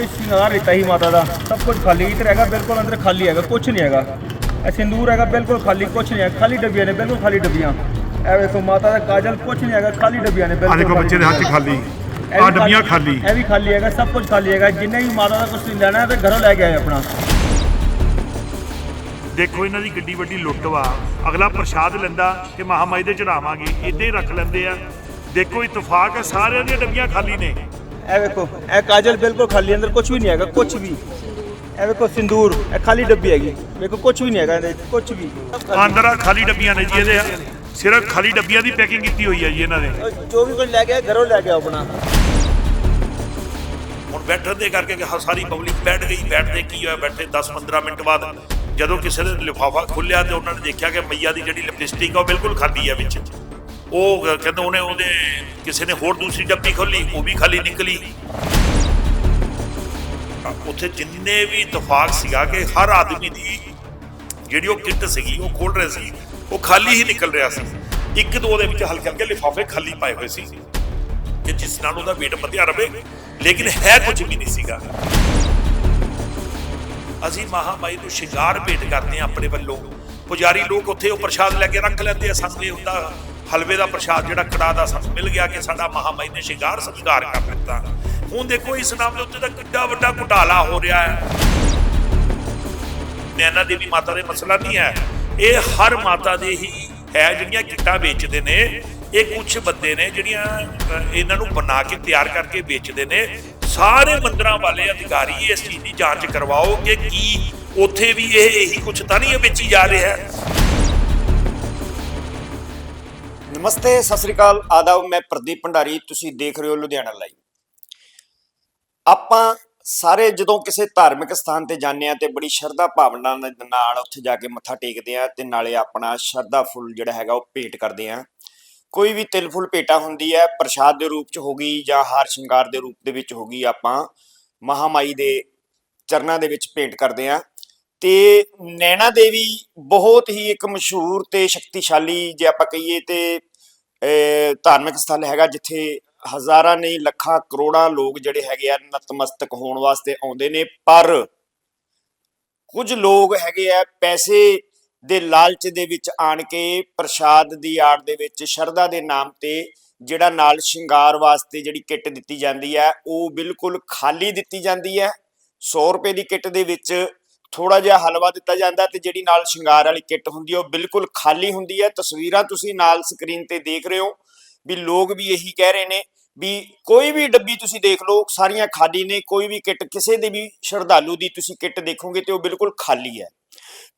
ਸ਼ਿੰਗਾਰ ਦਿੱਤਾ ਹੀ ਮਾਤਾ ਦਾ। ਸਭ ਕੁਝ ਖਾਲੀ ਇਧਰ ਹੈਗਾ ਬਿਲਕੁਲ ਅੰਦਰ ਖਾਲੀ ਹੈਗਾ ਕੁਝ ਨਹੀਂ ਹੈਗਾ। ਇਹ ਸਿੰਦੂਰ ਹੈਗਾ ਬਿਲਕੁਲ ਖਾਲੀ ਕੁਝ ਨਹੀਂ ਹੈ। ਖਾਲੀ ਡੱਬੀਆਂ ਨੇ ਬਿਲਕੁਲ ਖਾਲੀ ਡੱਬੀਆਂ। ਇਹ ਵੇਖੋ ਮਾਤਾ ਦਾ ਕਾਜਲ ਕੁਝ ਨਹੀਂ ਹੈਗਾ ਖਾਲੀ ਡੱਬੀਆਂ ਨੇ ਆ ਬਿਲਕੁਲ ਦੇਖੋ ਬੱਚੇ ਦੇ ਹੱਥ 'ਚ ਖਾਲੀ। ਆ ਡੱਬੀਆਂ ਖਾਲੀ। ਇਹ ਵੀ ਖਾਲੀ ਹੈਗਾ ਸਭ ਕੁਝ ਖਾਲੀ ਹੈਗਾ। ਜਿੰਨੇ ਵੀ ਮਾਤਾ ਦਾ ਕੁਝ ਲੈਣਾ ਹੈ ਤੇ ਘਰੋਂ ਲੈ ਕੇ ਆਏ ਆਪਣਾ। ਦੇਖੋ ਇਹਨਾਂ ਦੀ ਕਿੱਡੀ ਵੱਡੀ ਲੁੱਟ ਵਾ। ਅਗਲਾ ਪ੍ਰਸ਼ਾਦ ਲੈਂਦਾ ਕਿ ਮਹਾਮਾਈ ਦੇ ਚੜਾਵਾਂਗੇ ਇੱਦਾਂ ਹੀ ਰੱਖ ਲੈਂਦੇ ਆ। ਦੇਖੋ ਇਤਫਾਕ ਹੈ ਸਾਰਿਆਂ ਦੀਆਂ ਡੱਬੀਆਂ ਖਾਲੀ ਨੇ। ਇਹ ਵੇਖੋ ਇਹ ਕਾਜਲ ਬਿਲਕੁਲ ਖਾਲੀ ਅੰਦਰ ਕੁਝ ਵੀ ਨਹੀਂ ਹੈਗਾ ਕੁਝ ਵੀ। ਇਹ ਵੇਖੋ ਸਿੰਦੂਰ ਇਹ ਖਾਲੀ ਡੱਬੀ ਹੈਗੀ। ਵੇਖੋ ਕੁਝ ਵੀ ਨਹੀਂ ਹੈਗਾ ਇਹਦੇ ਕੁਝ ਵੀ। ਅੰਦਰ ਆ ਖਾਲੀ ਡੱਬੀਆਂ ਨੇ ਜੀ ਇਹਦੇ ਸਿਰਫ ਖਾਲੀ ਡੱਬੀਆਂ ਦੀ ਪੈਕਿੰਗ ਕੀਤੀ ਹੋਈ ਹੈ ਜੀ ਇਹਨਾਂ ਨੇ। ਜੋ ਵੀ ਕੁਝ ਲੈ ਆਏ ਘਰੋਂ ਲੈ ਆਓ ਆਪਣਾ। ਹੁਣ ਬੈਠਣ ਦੇ ਕਰਕੇ ਕਿ ਹ- ਸਾਰੀ ਪਬਲਿਕ ਬੈਠ ਗਈ ਬੈਠਦੇ ਕੀ ਹੋਇਆ? ਬੈਠੇ 10-15 ਮਿੰਟ ਬਾਅਦ ਜਦੋਂ ਕਿਸੇ ਨੇ ਲਿਫਾਫਾ ਖੋਲ੍ਹਿਆ ਤੇ ਉਹਨਾਂ ਨੇ ਦੇਖਿਆ ਕਿ ਮਈਆ ਦੀ ਜਿਹੜੀ ਲਿਪਸਟਿਕ ਆ ਉਹ ਬਿਲਕੁਲ ਖਾਲੀ ਆ ਵਿੱਚ। ਉਹ ਕ- ਕਹਿੰਦੇ ਉਹਨੇ ਉਹਦੇ ਕਿਸੇ ਨੇ ਹੋਰ ਦੂਸਰੀ ਡੱਬੀ ਖੋਲੀ ਉਹ ਵੀ ਖਾਲੀ ਨਿਕਲੀ। ਉੱਥੇ ਜਿੰਨੇ ਵੀ ਇਤਫਾਕ ਸੀਗਾ ਕਿ ਹਰ ਆਦਮੀ ਦੀ ਜਿਹੜੀ ਉਹ ਕਿੱਟ ਸੀਗੀ, ਉਹ ਖੋਲ ਰਹੇ ਸੀ, ਉਹ ਖਾਲੀ ਹੀ ਨਿਕਲ ਰਿਹਾ ਸੀ। ਇੱਕ ਦੋ ਦੇ ਵਿੱਚ ਹਲਕੇ ਹਲਕੇ ਲਿਫਾਫੇ ਖਾਲੀ ਪਾਏ ਹੋਏ ਸੀ। ਕਿ ਜਿਸ ਨਾਲ ਉਹਦਾ weight ਵਧਿਆ ਰਵੇ, ਲੇਕਿਨ ਹੈ ਕੁਝ ਵੀ ਨਹੀਂ ਸੀਗਾ। ਅਸੀਂ ਮਹਾਮਾਈ ਨੂੰ ਸ਼ਿੰਗਾਰ ਭੇਟ ਕਰਦੇ ਹਾਂ ਆਪਣੇ ਵੱਲੋਂ। ਪੁਜਾਰੀ ਲੋਕ ਉੱਥੇ ਉਹ ਪ੍ਰਸ਼ਾਦ ਲੈ ਕੇ ਰੱਖ ਲੈਂਦੇ ਆ ਸਾਨੂੰ ਇਹ ਹੁੰਦਾ ਹਲਵੇ ਦਾ ਪ੍ਰਸ਼ਾਦ ਜਿਹੜਾ ਕੜਾ ਦਾ ਸਾਨੂੰ ਮਿਲ ਗਿਆ ਕਿ ਸਾਡਾ ਮਹਾਮਾਈ ਨੇ ਸ਼ਿੰਗਾਰ ਸੰਸਕਾਰ ਕਰ ਦਿੱਤਾ। ਹੁਣ ਦੇਖੋ ਇਸ ਨਾਮ ਦੇ ਉੱਤੇ ਤਾਂ ਕਿੱਡਾ ਵੱਡਾ ਘੁਟਾਲਾ ਹੋ ਰਿਹਾ ਹੈ। ਨੈਣਾ ਦੇਵੀ ਮਾਤਾ ਦੇ ਮਸਲਾ ਨਹੀਂ ਹੈ? ਇਹ ਹਰ ਮਾਤਾ ਦੇ ਹੀ ਹੈ ਜਿਹੜੀਆਂ ਕਿੱਟਾਂ ਵੇਚਦੇ ਨੇ। ਇਹ ਕੁਝ ਬੰਦੇ ਨੇ ਜਿਹੜੀਆਂ ਇਹਨਾਂ ਨੂੰ ਬਣਾ ਕੇ ਤਿਆਰ ਕਰਕੇ ਵੇਚਦੇ ਨੇ। ਸਾਰੇ ਮੰਦਰਾਂ ਵਾਲੇ ਅਧਿਕਾਰੀ ਇਸ ਚੀਜ਼ ਦੀ ਜਾਂਚ ਕਰਵਾਓ ਕਿ ਕੀ ਉੱਥੇ ਵੀ ਇਹ ਇਹੀ ਕੁਝ ਤਾਂ ਨਹੀਂ ਵੇਚੀ ਜਾ ਰਿਹਾ ਹੈ। ਨਮਸਤੇ, ਸਤਿ ਸ੍ਰੀ ਅਕਾਲ। ਆਦਾਬ, ਮੈਂ ਪ੍ਰਦੀਪ ਭੰਡਾਰੀ। ਤੁਸੀਂ ਦੇਖ ਰਹੇ ਹੋ ਲੁਧਿਆਣਾ ਲਾਈਵ। ਆਪਾਂ ਸਾਰੇ ਜਦੋਂ ਕਿਸੇ ਧਾਰਮਿਕ ਸਥਾਨ ਤੇ ਜਾਂਦੇ ਆ ਤੇ ਬੜੀ ਸ਼ਰਧਾ ਭਾਵਨਾ ਨਾਲ ਉੱਥੇ ਜਾ ਕੇ ਮੱਥਾ ਟੇਕਦੇ ਆ ਤੇ ਨਾਲੇ ਆਪਣਾ ਸ਼ਰਧਾ ਫੁੱਲ ਜਿਹੜਾ ਹੈਗਾ ਉਹ ਭੇਟ ਕਰਦੇ ਆ ਕੋਈ ਵੀ ਤਿਲ ਫੁੱਲ ਭੇਟਾ ਹੁੰਦੀ ਹੈ, ਪ੍ਰਸ਼ਾਦ ਦੇ ਰੂਪ ਚ ਹੋ ਗਈ ਜਾਂ ਹਾਰ ਸ਼ਿੰਗਾਰ ਦੇ ਰੂਪ ਦੇ ਵਿੱਚ ਹੋ ਗਈ ਆਪਾਂ ਮਹਾਮਾਈ ਦੇ ਚਰਨਾਂ ਦੇ ਵਿੱਚ ਭੇਟ ਕਰਦੇ ਆ ਤੇ ਨੈਣਾ ਦੇਵੀ ਬਹੁਤ ਹੀ ਇੱਕ ਮਸ਼ਹੂਰ ਤੇ ਸ਼ਕਤੀਸ਼ਾਲੀ ਜੇ ਆਪਾਂ ਕਹੀਏ ਤੇ ਧਾਰਮਿਕ ਸਥਲ ਹੈਗਾ ਜਿੱਥੇ ਹਜ਼ਾਰਾਂ ਨਹੀਂ ਲੱਖਾਂ ਕਰੋੜਾਂ ਲੋਕ ਜਿਹੜੇ ਹੈਗੇ ਆ ਨਤਮਸਤਕ ਹੋਣ ਵਾਸਤੇ ਆਉਂਦੇ ਨੇ, ਪਰ ਕੁਝ ਲੋਕ ਹੈਗੇ ਆ ਪੈਸੇ ਦੇ ਲਾਲਚ ਦੇ ਵਿੱਚ ਆਣ ਕੇ ਪ੍ਰਸ਼ਾਦ ਦੀ ਆੜ ਦੇ ਵਿੱਚ ਸ਼ਰਧਾ ਦੇ ਨਾਮ ਤੇ ਜਿਹੜਾ ਨਾਲ ਸ਼ਿੰਗਾਰ ਵਾਸਤੇ ਜਿਹੜੀ ਕਿੱਟ ਦਿੱਤੀ ਜਾਂਦੀ ਹੈ ਉਹ ਬਿਲਕੁਲ ਖਾਲੀ ਦਿੱਤੀ ਜਾਂਦੀ ਹੈ 100 ਰੁਪਏ ਦੀ ਕਿੱਟ ਦੇ ਵਿੱਚ ਥੋੜਾ ਜਿਹਾ ਹਲਵਾ ਦਿੱਤਾ ਜਾਂਦਾ ਤੇ ਜਿਹੜੀ ਨਾਲ ਸ਼ਿੰਗਾਰ ਵਾਲੀ ਕਿੱਟ ਹੁੰਦੀ ਹੈ ਉਹ ਬਿਲਕੁਲ ਖਾਲੀ ਹੁੰਦੀ ਹੈ ਤਸਵੀਰਾਂ ਤੁਸੀਂ ਨਾਲ ਸਕਰੀਨ ਤੇ ਦੇਖ ਰਹੇ ਹੋ ਵੀ ਲੋਕ ਵੀ ਇਹੀ ਕਹਿ ਰਹੇ ਨੇ ਵੀ ਕੋਈ ਵੀ ਡੱਬੀ ਤੁਸੀਂ ਦੇਖ ਲਓ, ਸਾਰੀਆਂ ਖਾਲੀ ਨੇ, ਕੋਈ ਵੀ ਕਿੱਟ, ਕਿਸੇ ਦੇ ਵੀ ਸ਼ਰਧਾਲੂ ਦੀ ਤੁਸੀਂ ਕਿੱਟ ਦੇਖੋਗੇ ਤੇ ਉਹ ਬਿਲਕੁਲ ਖਾਲੀ ਹੈ।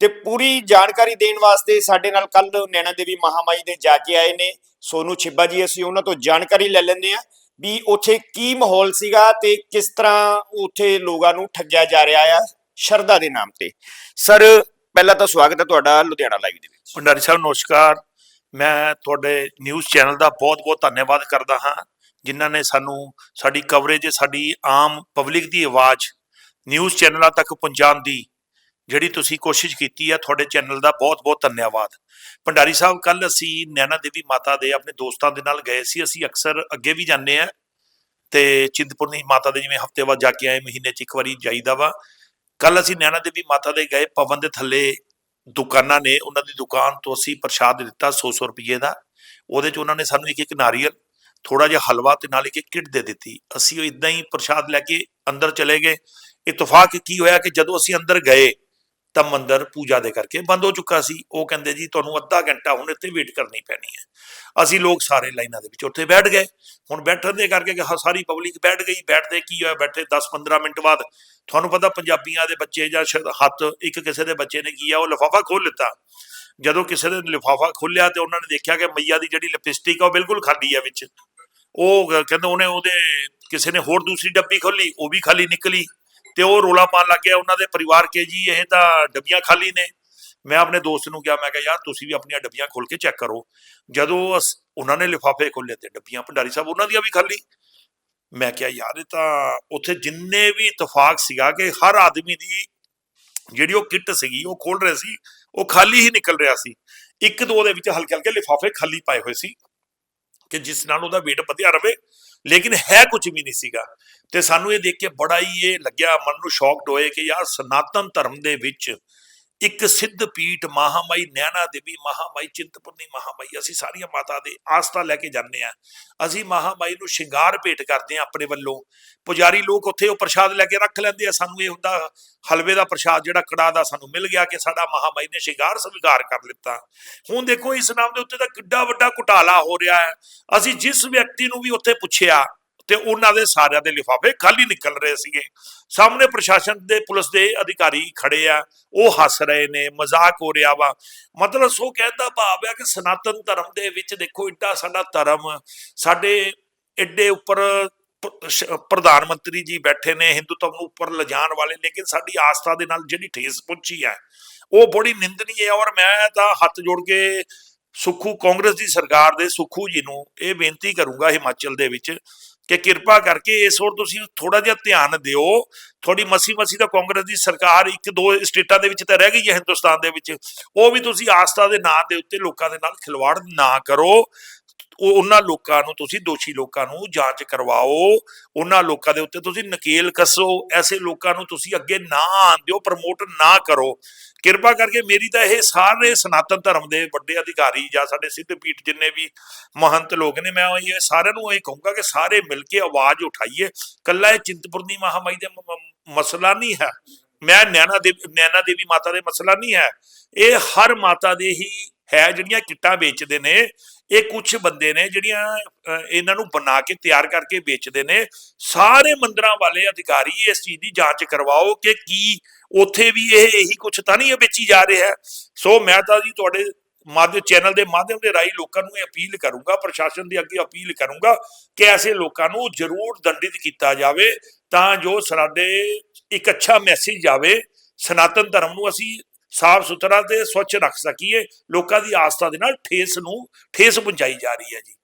ਤੇ ਪੂਰੀ ਜਾਣਕਾਰੀ ਦੇਣ ਵਾਸਤੇ ਸਾਡੇ ਨਾਲ ਕੱਲ ਨੈਣਾ ਦੇਵੀ ਮਹਾਮਾਈ ਦੇ ਜਾ ਕੇ ਆਏ ਨੇ। ਸੋਨੂ ਛਿੱਬਾ ਜੀ, ਅਸੀਂ ਉਹਨਾਂ ਤੋਂ ਜਾਣਕਾਰੀ ਲੈ ਲੈਂਦੇ ਆ ਵੀ ਉੱਥੇ ਕੀ ਮਾਹੌਲ ਸੀਗਾ ਤੇ ਕਿਸ ਤਰ੍ਹਾਂ ਉੱਥੇ ਲੋਕਾਂ ਨੂੰ ਠੱਗਿਆ ਜਾ ਰਿਹਾ ਆ। ਸ਼ਰਧਾ ਦੇ ਨਾਮ ਤੇ। ਸਰ, ਪਹਿਲਾਂ ਤਾਂ ਸਵਾਗਤ ਹੈ ਤੁਹਾਡਾ ਲੁਧਿਆਣਾ ਲਾਈਵ ਦੇ ਵਿੱਚ। ਭੰਡਾਰੀ ਸਾਹਿਬ, ਨਮਸਕਾਰ। ਮੈਂ ਤੁਹਾਡੇ ਨਿਊਜ਼ ਚੈਨਲ ਦਾ ਬਹੁਤ-ਬਹੁਤ ਧੰਨਵਾਦ ਕਰਦਾ ਹਾਂ, ਜਿਨ੍ਹਾਂ ਨੇ ਸਾਨੂੰ ਸਾਡੀ ਕਵਰੇਜ ਸਾਡੀ ਆਮ ਪਬਲਿਕ ਦੀ ਆਵਾਜ਼ ਨਿਊਜ਼ ਚੈਨਲਾਂ ਤੱਕ ਪਹੁੰਚਾਉਣ ਦੀ ਜਿਹੜੀ ਤੁਸੀਂ ਕੋਸ਼ਿਸ਼ ਕੀਤੀ ਹੈ ਤੁਹਾਡੇ ਚੈਨਲ ਦਾ ਬਹੁਤ-ਬਹੁਤ ਧੰਨਵਾਦ। ਭੰਡਾਰੀ ਸਾਹਿਬ ਕੱਲ ਅਸੀਂ ਨੈਣਾ ਦੇਵੀ ਮਾਤਾ ਦੇ ਆਪਣੇ ਦੋਸਤਾਂ ਦੇ ਨਾਲ ਗਏ ਸੀ। ਅਸੀਂ ਅਕਸਰ ਅੱਗੇ ਵੀ ਜਾਂਦੇ ਆ ਤੇ ਚਿੰਤਪੁਰਨੀ ਮਾਤਾ ਦੇ ਜਿਵੇਂ ਹਫ਼ਤੇ ਬਾਅਦ ਜਾ ਕੇ ਆਏ, ਮਹੀਨੇ 'ਚ ਇੱਕ ਵਾਰੀ ਜਾਈਦਾ ਵਾ। ਕੱਲ ਅਸੀਂ ਨੈਣਾ ਦੇਵੀ ਮਾਤਾ ਦੇ ਗਏ ਪਵਨ ਦੇ ਥੱਲੇ ਦੁਕਾਨਾਂ ਨੇ, ਉਹਨਾਂ ਦੀ ਦੁਕਾਨ ਤੋਂ ਅਸੀਂ ਪ੍ਰਸ਼ਾਦ ਦਿੱਤਾ 100-100 ਰੁਪਏ ਦਾ। ਉਹਦੇ 'ਚ ਉਹਨਾਂ ਨੇ ਸਾਨੂੰ ਇੱਕ ਇੱਕ ਨਾਰੀਅਲ ਥੋੜਾ ਜਿਹਾ ਹਲਵਾ ਤੇ ਨਾਲ ਇੱਕ ਕਿੱਟ ਦੇ ਦਿੱਤੀ। ਅਸੀਂ ਉਹ ਇਦਾਂ ਹੀ ਪ੍ਰਸ਼ਾਦ ਲੈ ਕੇ ਅੰਦਰ ਚਲੇ ਗਏ। ਇਤਫਾਕ ਕੀ ਹੋਇਆ ਕਿ ਜਦੋਂ ਅਸੀਂ ਅੰਦਰ ਗਏ ਤਾਂ ਮੰਦਰ ਪੂਜਾ ਦੇ ਕਰਕੇ ਬੰਦ ਹੋ ਚੁੱਕਾ ਸੀ। ਉਹ ਕਹਿੰਦੇ ਜੀ, ਤੁਹਾਨੂੰ ਅੱਧਾ ਘੰਟਾ ਹੁਣ ਇੱਥੇ ਵੇਟ ਕਰਨੀ ਪੈਣੀ ਹੈ। ਅਸੀਂ ਲੋਕ ਸਾਰੇ ਲਾਈਨਾਂ ਦੇ ਵਿੱਚ ਉੱਥੇ ਬੈਠ ਗਏ। ਹੁਣ ਬੈਠਣ ਦੇ ਕਰਕੇ ਸਾਰੀ ਪਬਲਿਕ ਬੈਠ ਗਈ। ਬੈਠਦੇ ਕੀ ਹੋਇਆ? ਬੈਠੇ 10-15 ਮਿੰਟ ਬਾਅਦ ਤੁਹਾਨੂੰ ਪਤਾ ਪੰਜਾਬੀਆਂ ਦੇ ਬੱਚੇ ਜਾਂ ਸ਼ਾਇਦ ਹੱਥ ਇੱਕ ਕਿਸੇ ਦੇ ਬੱਚੇ ਨੇ ਕੀ ਆ, ਉਹ ਲਿਫਾਫਾ ਖੋਲ ਲਿੱਤਾ। ਜਦੋਂ ਕਿਸੇ ਨੇ ਲਿਫਾਫਾ ਖੋਲ੍ਹਿਆ ਤੇ ਉਹਨਾਂ ਨੇ ਦੇਖਿਆ ਕਿ ਮਈਆ ਦੀ ਜਿਹੜੀ ਲਿਪਸਟਿਕ ਆ ਉਹ ਬਿਲਕੁਲ ਖਾਲੀ ਆ ਵਿੱਚ। ਉਹ ਕਹਿੰਦੇ ਉਹਨੇ ਉਹਦੇ ਕਿਸੇ ਨੇ ਹੋਰ ਦੂਸਰੀ ਡੱਬੀ ਖੋਲੀ ਉਹ ਵੀ ਖਾਲੀ ਨਿਕਲੀ। ਤੇ ਉਹ ਰੋਲਾ ਪਾਣ ਲੱਗ ਗਿਆ, ਉਹਨਾਂ ਦੇ ਪਰਿਵਾਰ ਕੇ ਜੀ, ਇਹ ਤਾਂ ਡੱਬੀਆਂ ਖਾਲੀ ਨੇ। ਮੈਂ ਆਪਣੇ ਦੋਸਤ ਨੂੰ ਕਿਹਾ, ਮੈਂ ਕਿਹਾ, ਯਾਰ, ਤੁਸੀਂ ਵੀ ਆਪਣੀਆਂ ਡੱਬੀਆਂ ਖੋਲ ਕੇ ਚੈੱਕ ਕਰੋ। ਜਦੋਂ ਉਹਨਾਂ ਨੇ ਲਿਫਾਫੇ ਖੋਲੇ ਤੇ ਡੱਬੀਆਂ, ਭੰਡਾਰੀ ਸਾਹਿਬ, ਉਹਨਾਂ ਦੀਆਂ ਵੀ ਖਾਲੀ। ਮੈਂ ਕਿਹਾ, ਯਾਰ, ਇਹ ਤਾਂ ਉੱਥੇ ਜਿੰਨੇ ਵੀ ਇਤਫਾਕ ਸੀਗਾ ਕਿ ਹਰ ਆਦਮੀ ਦੀ ਜਿਹੜੀ ਉਹ ਕਿੱਟ ਸੀਗੀ, ਉਹ ਖੋਲ ਰਹੇ ਸੀ, ਉਹ ਖਾਲੀ ਹੀ ਨਿਕਲ ਰਿਹਾ ਸੀ। ਇੱਕ ਦੋ ਦੇ ਵਿੱਚ ਹਲਕੇ ਹਲਕੇ ਲਿਫਾਫੇ ਖਾਲੀ ਪਾਏ ਹੋਏ ਸੀ ਕਿ ਜਿਸ ਨਾਲ ਉਹਦਾ weight ਵਧਿਆ ਰਵੇ ਲੇਕਿਨ ਹੈ ਕੁਝ ਵੀ ਨਹੀਂ ਸੀਗਾ। ਤੇ ਸਾਨੂੰ ਇਹ ਦੇਖ ਕੇ ਬੜਾ ਹੀ ਇਹ ਲੱਗਿਆ, ਮਨ ਨੂੰ ਸ਼ੌਕਡ ਹੋਏ ਕਿ ਯਾਰ ਸਨਾਤਨ ਧਰਮ ਦੇ ਵਿੱਚ ਇੱਕ ਸਿੱਧ ਪੀਠ ਮਹਾਮਾਈ, ਨੈਣਾ ਦੇਵੀ ਮਹਾਮਾਈ, ਚਿੰਤਪੁਰਨੀ ਮਹਾਮਾਈ, ਅਸੀਂ ਸਾਰੀਆਂ ਮਾਤਾ ਦੇ ਆਸਥਾ ਲੈ ਕੇ ਜਾਂਦੇ ਆ ਅਸੀਂ ਮਹਾਮਾਈ ਨੂੰ ਸ਼ਿੰਗਾਰ ਭੇਟ ਕਰਦੇ ਆ ਆਪਣੇ ਵੱਲੋਂ। ਪੁਜਾਰੀ ਲੋਕ ਉੱਥੇ ਉਹ ਪ੍ਰਸ਼ਾਦ ਲੈ ਕੇ ਰੱਖ ਲੈਂਦੇ ਆ। ਸਾਨੂੰ ਇਹ ਹੁੰਦਾ ਹਲਵੇ ਦਾ ਪ੍ਰਸ਼ਾਦ ਜਿਹੜਾ ਕੜਾ ਦਾ ਸਾਨੂੰ ਮਿਲ ਗਿਆ ਕਿ ਸਾਡਾ ਮਹਾਮਾਈ ਨੇ ਸ਼ਿੰਗਾਰ ਸਵੀਕਾਰ ਕਰ ਲਿੱਤਾ। ਹੁਣ ਦੇਖੋ ਇਸ ਨਾਮ ਦੇ ਉੱਤੇ ਤਾਂ ਕਿੱਡਾ ਵੱਡਾ ਘੁਟਾਲਾ ਹੋ ਰਿਹਾ ਹੈ। ਅਸੀਂ ਜਿਸ ਵਿਅਕਤੀ ਨੂੰ ਵੀ ਉੱਥੇ ਪੁੱਛਿਆ ਤੇ ਉਹਨਾਂ ਦੇ ਸਾਰਿਆਂ ਦੇ ਲਿਫਾਫੇ ਖਾਲੀ ਨਿਕਲ ਰਹੇ ਸੀਗੇ। ਸਾਹਮਣੇ ਪ੍ਰਸ਼ਾਸਨ ਦੇ ਪੁਲਿਸ ਦੇ ਅਧਿਕਾਰੀ ਖੜੇ ਆ, ਉਹ ਹੱਸ ਰਹੇ ਨੇ, ਮਜ਼ਾਕ ਹੋ ਰਿਹਾ ਵਾ। ਮਤਲਬ ਸੋ ਕਹਿੰਦਾ ਭਾਵ ਆ ਕਿ ਸਨਾਤਨ ਧਰਮ ਦੇ ਵਿੱਚ ਦੇਖੋ, ਇੱਡਾ ਸਾਡਾ ਧਰਮ ਸਾਡੇ ਐਡੇ ਉੱਪਰ ਪ੍ਰਧਾਨ ਮੰਤਰੀ ਜੀ ਬੈਠੇ ਨੇ ਹਿੰਦੂਤਵ ਨੂੰ ਉੱਪਰ ਲਿਜਾਣ ਵਾਲੇ, ਲੇਕਿਨ ਸਾਡੀ ਆਸਥਾ ਦੇ ਨਾਲ ਜਿਹੜੀ ਠੇਸ ਪਹੁੰਚੀ ਹੈ, ਉਹ ਬੜੀ ਨਿੰਦਨੀ ਹੈ। ਔਰ ਮੈਂ ਤਾਂ ਹੱਥ ਜੋੜ ਕੇ ਸੁਖੂ ਕਾਂਗਰਸ ਦੀ ਸਰਕਾਰ ਦੇ ਸੁਖੂ ਜੀ ਨੂੰ ਇਹ ਬੇਨਤੀ ਕਰੂੰਗਾ ਹਿਮਾਚਲ ਦੇ ਵਿੱਚ ਕਿ ਕਿਰਪਾ ਕਰਕੇ ਇਸ ਹੋਰ ਤੁਸੀਂ ਥੋੜਾ ਜਿਹਾ ਧਿਆਨ ਦਿਓ। ਤੁਹਾਡੀ ਮਸੀ ਮਸੀ ਤਾਂ ਕਾਂਗਰਸ ਦੀ ਸਰਕਾਰ ਇੱਕ ਦੋ ਸਟੇਟਾਂ ਦੇ ਵਿੱਚ ਤਾਂ ਰਹਿ ਗਈ ਹੈ ਹਿੰਦੁਸਤਾਨ ਦੇ ਵਿੱਚ। ਉਹ ਵੀ ਤੁਸੀਂ ਆਸਥਾ ਦੇ ਨਾਂ ਦੇ ਉੱਤੇ ਲੋਕਾਂ ਦੇ ਨਾਲ ਖਿਲਵਾੜ ਨਾ ਕਰੋ। ਉਹ ਉਹਨਾਂ ਲੋਕਾਂ ਨੂੰ, ਤੁਸੀਂ ਦੋਸ਼ੀ ਲੋਕਾਂ ਨੂੰ ਜਾਂਚ ਕਰਵਾਓ, ਉਹਨਾਂ ਲੋਕਾਂ ਦੇ ਉੱਤੇ ਤੁਸੀਂ ਨਕੇਲ ਕੱਸੋ, ਐਸੇ ਲੋਕਾਂ ਨੂੰ ਤੁਸੀਂ ਅੱਗੇ ਨਾ ਆਉਣ ਦਿਓ ਪ੍ਰਮੋਟ ਨਾ ਕਰੋ। ਕਿਰਪਾ ਕਰਕੇ ਮੇਰੀ ਤਾਂ ਇਹ ਸਾਰੇ ਸਨਾਤਨ ਧਰਮ ਦੇ ਵੱਡੇ ਅਧਿਕਾਰੀ ਜਾਂ ਸਾਡੇ ਸਿੱਧ ਪੀਠ ਜਿੰਨੇ ਵੀ ਮਹੰਤ ਲੋਕ ਨੇ, ਮੈਂ ਇਹ ਸਾਰਿਆਂ ਨੂੰ ਇਹ ਕਹੂੰਗਾ ਕਿ ਸਾਰੇ ਮਿਲ ਕੇ ਆਵਾਜ਼ ਉਠਾਈਏ। ਕੱਲਾ ਇਹ ਚਿੰਤਪੁਰਨੀ ਮਹਾਮਾਈ ਦੇ ਮਸਲਾ ਨਹੀਂ ਹੈ। ਮੈਂ ਨੈਣਾ ਦੇਵੀ ਨੈਣਾ ਦੇਵੀ ਮਾਤਾ ਦੇ ਮਸਲਾ ਨਹੀਂ ਹੈ। ਇਹ ਹਰ ਮਾਤਾ ਦੇ ਹੀ ਹੈ ਜਿਹੜੀਆਂ ਕਿੱਟਾਂ ਵੇਚਦੇ ਨੇ, ਇਹ ਕੁਝ ਬੰਦੇ ਨੇ ਜਿਹੜੀਆਂ ਇਹਨਾਂ ਨੂੰ ਬਣਾ ਕੇ ਤਿਆਰ ਕਰਕੇ ਵੇਚਦੇ ਨੇ। ਸਾਰੇ ਮੰਦਰਾਂ ਵਾਲੇ ਅਧਿਕਾਰੀ ਇਸ ਚੀਜ਼ ਦੀ ਜਾਂਚ ਕਰਵਾਓ ਕਿ ਕੀ ਉੱਥੇ ਵੀ ਇਹ ਇਹੀ ਕੁਝ ਤਾਂ ਨਹੀਂ ਵੇਚੀ ਜਾ ਰਿਹਾ। ਹੈ ਸੋ ਮੈਂ ਤਾਂ ਜੀ ਤੁਹਾਡੇ ਮਾਧਿਅਮ ਚੈਨਲ ਦੇ ਮਾਧਿਅਮ ਦੇ ਰਾਹੀਂ ਲੋਕਾਂ ਨੂੰ ਇਹ ਅਪੀਲ ਕਰੂੰਗਾ, ਪ੍ਰਸ਼ਾਸਨ ਦੇ ਅੱਗੇ ਅਪੀਲ ਕਰੂੰਗਾ ਕਿ ਐਸੇ ਲੋਕਾਂ ਨੂੰ ਜ਼ਰੂਰ ਦੰਡਿਤ ਕੀਤਾ ਜਾਵੇ ਤਾਂ ਜੋ ਸਾਡੇ ਇੱਕ ਅੱਛਾ ਮੈਸੇਜ ਜਾਵੇ ਸਨਾਤਨ ਧਰਮ ਨੂੰ ਅਸੀਂ ਸਾਫ਼ ਸੁਥਰਾ ਤੇ ਸਵੱਛ ਰੱਖ ਸਕੀਏ ਲੋਕਾਂ ਦੀ ਆਸਥਾ ਦੇ ਨਾਲ ਠੇਸ ਨੂੰ ਠੇਸ ਪਹੁੰਚਾਈ ਜਾ ਰਹੀ ਹੈ ਜੀ।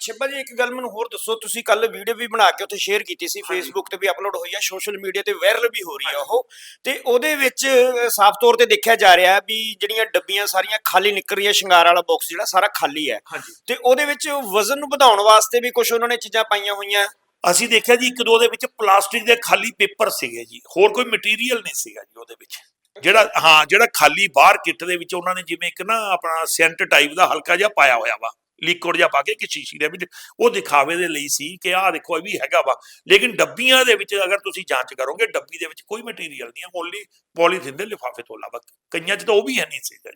ਛਿੱਬਾ ਜੀ ਇੱਕ ਗੱਲ ਮੈਨੂੰ ਹੋਰ ਦੱਸੋ ਤੁਸੀਂ ਕੱਲ ਵੀਡੀਓ ਵੀ ਬਣਾ ਕੇ ਉੱਥੇ ਸ਼ੇਅਰ ਕੀਤੀ ਸੀ। ਫੇਸਬੁੱਕ ਤੇ ਵੀ ਅਪਲੋਡ ਹੋਈ ਆ ਸੋਸ਼ਲ ਮੀਡੀਆ ਤੇ ਵਾਇਰਲ ਵੀ ਹੋ ਰਹੀ ਆ ਉਹ। ਤੇ ਉਹਦੇ ਵਿੱਚ ਸਾਫ਼ ਤੌਰ ਤੇ ਦੇਖਿਆ ਜਾ ਰਿਹਾ ਹੈ ਵੀ ਜਿਹੜੀਆਂ ਡੱਬੀਆਂ ਸਾਰੀਆਂ ਖਾਲੀ ਨਿਕਲ ਰਹੀਆਂ ਸ਼ਿੰਗਾਰ ਵਾਲਾ ਬਾਕਸ ਜਿਹੜਾ ਸਾਰਾ ਖਾਲੀ ਹੈ। ਤੇ ਉਹਦੇ ਵਿੱਚ ਵਜ਼ਨ ਨੂੰ ਵਧਾਉਣ ਵਾਸਤੇ ਵੀ ਕੁਝ ਉਹਨਾਂ ਨੇ ਚੀਜ਼ਾਂ ਪਾਈਆਂ ਹੋਈਆਂ। ਅਸੀਂ ਦੇਖਿਆ ਜੀ ਇੱਕ ਦੋ ਦੇ ਵਿੱਚ ਪਲਾਸਟਿਕ ਦੇ ਖਾਲੀ ਪੇਪਰ ਸੀਗੇ ਜੀ ਹੋਰ ਕੋਈ ਮਟੀਰੀਅਲ ਨਹੀਂ ਸੀਗਾ ਜੀ ਉਹਦੇ ਵਿੱਚ। ਜਿਹੜਾ, ਹਾਂ, ਜਿਹੜਾ ਖਾਲੀ ਬਾਹਰ ਕਿੱਟ ਦੇ ਵਿੱਚ ਉਹਨਾਂ ਨੇ ਜਿਵੇਂ ਇੱਕ ਨਾ ਆਪਣਾ ਸੈਂਟ ਟਾਈਪ ਦਾ ਹਲਕਾ ਜਿਹਾ ਪਾਇਆ ਹੋਇਆ ਵਾ ਲਿਕੁਇਡ ਜਿਹਾ ਪਾ ਕੇ ਇੱਕ ਸ਼ੀਸ਼ੀ ਦੇ ਵਿੱਚ, ਉਹ ਦਿਖਾਵੇ ਦੇ ਲਈ ਸੀ ਕਿ ਆਹ ਦੇਖੋ ਇਹ ਵੀ ਹੈਗਾ ਵਾ। ਲੇਕਿਨ ਡੱਬੀਆਂ ਦੇ ਵਿੱਚ ਅਗਰ ਤੁਸੀਂ ਜਾਂਚ ਕਰੋਗੇ, ਡੱਬੀ ਦੇ ਵਿੱਚ ਕੋਈ ਮਟੀਰੀਅਲ ਨਹੀਂ ਹੈ ਓਨਲੀ ਪੋਲੀਥੀਨ ਦੇ ਲਿਫਾਫੇ ਤੋਂ ਇਲਾਵਾ, ਕਈਆਂ 'ਚ ਤਾਂ ਉਹ ਵੀ ਹੈ ਨਹੀਂ ਸੀਗਾ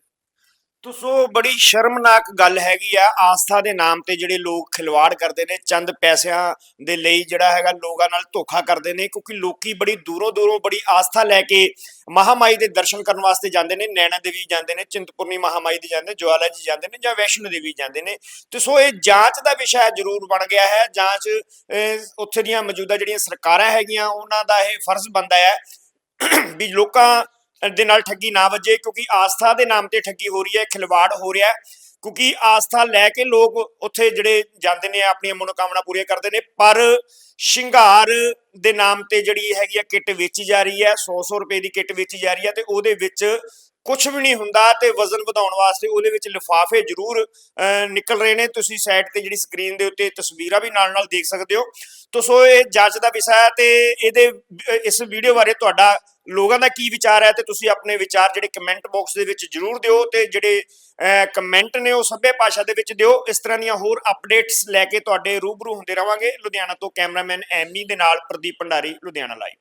ਤੁਸੋ ਬੜੀ ਸ਼ਰਮਨਾਕ ਗੱਲ ਹੈਗੀ ਆ। ਆਸਥਾ ਦੇ ਨਾਮ ਤੇ ਜਿਹੜੇ ਲੋਕ ਖਿਲਵਾੜ ਕਰਦੇ ਨੇ ਚੰਦ ਪੈਸਿਆਂ ਦੇ ਲਈ ਜਿਹੜਾ ਹੈਗਾ ਲੋਕਾਂ ਨਾਲ ਧੋਖਾ ਕਰਦੇ ਨੇ ਕਿਉਂਕਿ ਲੋਕੀ ਬੜੀ ਦੂਰੋਂ ਦੂਰੋਂ ਬੜੀ ਆਸਥਾ ਲੈ ਕੇ ਮਹਾਮਾਈ ਦੇ ਦਰਸ਼ਨ ਕਰਨ ਵਾਸਤੇ ਜਾਂਦੇ ਨੇ ਨੈਣਾ ਦੇਵੀ ਜਾਂਦੇ ਨੇ ਚਿੰਤਪੁਰਨੀ ਮਹਾਮਾਈ ਦੇ ਜਾਂਦੇ ਨੇ ਜਵਾਲਾ ਜੀ ਜਾਂਦੇ ਨੇ ਜਾਂ ਵੈਸ਼ਨੋ ਦੇਵੀ ਜਾਂਦੇ ਨੇ। ਤੇ ਸੋ ਇਹ ਜਾਂਚ ਦਾ ਵਿਸ਼ਾ ਜ਼ਰੂਰ ਬਣ ਗਿਆ ਹੈ। ਜਾਂਚ ਅਹ, ਉੱਥੇ ਦੀਆਂ ਮੌਜੂਦਾ ਜਿਹੜੀਆਂ ਸਰਕਾਰਾਂ ਹੈਗੀਆਂ ਉਹਨਾਂ ਦਾ ਇਹ ਫਰਜ਼ ਬਣਦਾ ਹੈ ਵੀ ਲੋਕਾਂ ਦੇ ਨਾਲ ਠੱਗੀ ਨਾ ਵੱਜੇ ਕਿਉਂਕਿ ਆਸਥਾ ਦੇ ਨਾਮ ਤੇ ਠੱਗੀ ਹੋ ਰਹੀ ਹੈ ਖਿਲਵਾੜ ਹੋ ਰਿਹਾ ਹੈ। ਕਿਉਂਕਿ ਆਸਥਾ ਲੈ ਕੇ ਲੋਕ ਉੱਥੇ ਜਿਹੜੇ ਜਾਂਦੇ ਨੇ ਆਪਣੀਆਂ ਮਨੋਕਾਮਨਾ ਪੂਰੀਆਂ ਕਰਦੇ ਨੇ ਪਰ ਸ਼ਿੰਗਾਰ ਦੇ ਨਾਮ ਤੇ ਜਿਹੜੀ ਹੈਗੀ ਆ ਕਿੱਟ ਵੇਚੀ ਜਾ ਰਹੀ ਹੈ 100-100 ਰੁਪਏ ਦੀ ਕਿੱਟ ਵੇਚੀ ਜਾ ਰਹੀ ਹੈ ਤੇ ਉਹਦੇ ਵਿੱਚ ਕੁਝ ਵੀ ਨਹੀਂ ਹੁੰਦਾ ਤੇ ਵਜ਼ਨ ਵਧਾਉਣ ਵਾਸਤੇ ਉਹਦੇ ਵਿੱਚ ਲਿਫਾਫੇ ਜ਼ਰੂਰ ਅਹ, ਨਿਕਲ ਰਹੇ ਨੇ। ਤੁਸੀਂ ਸਾਈਡ ਤੇ ਜਿਹੜੀ ਸਕਰੀਨ ਦੇ ਉੱਤੇ ਤਸਵੀਰਾਂ ਵੀ ਨਾਲ ਨਾਲ ਦੇਖ ਸਕਦੇ ਹੋ। ਤੋ ਸੋ ਇਹ ਜਾਂਚ ਦਾ ਵਿਸ਼ਾ ਹੈ ਤੇ ਇਹਦੇ, ਇਸ ਵੀਡੀਓ ਬਾਰੇ ਤੁਹਾਡਾ ਲੋਕਾਂ ਦਾ ਕੀ ਵਿਚਾਰ ਹੈ ਤੇ ਤੁਸੀਂ ਆਪਣੇ ਵਿਚਾਰ ਜਿਹੜੇ ਕਮੈਂਟ ਬਾਕਸ ਦੇ ਵਿੱਚ ਜ਼ਰੂਰ ਦਿਓ ਤੇ ਜਿਹੜੇ ਕਮੈਂਟ ਨੇ ਉਹ ਸਭੇ ਭਾਸ਼ਾ ਦੇ ਵਿੱਚ ਦਿਓ। ਇਸ ਤਰ੍ਹਾਂ ਦੀਆਂ ਹੋਰ ਅਪਡੇਟਸ ਲੈ ਕੇ ਤੁਹਾਡੇ ਰੂਬਰੂ ਹੁੰਦੇ ਰਵਾਂਗੇ। ਲੁਧਿਆਣਾ ਤੋਂ ਕੈਮਰਾਮੈਨ ਐਮੀ ਦੇ ਨਾਲ ਪ੍ਰਦੀਪ ਭੰਡਾਰੀ, ਲੁਧਿਆਣਾ ਲਾਈਵ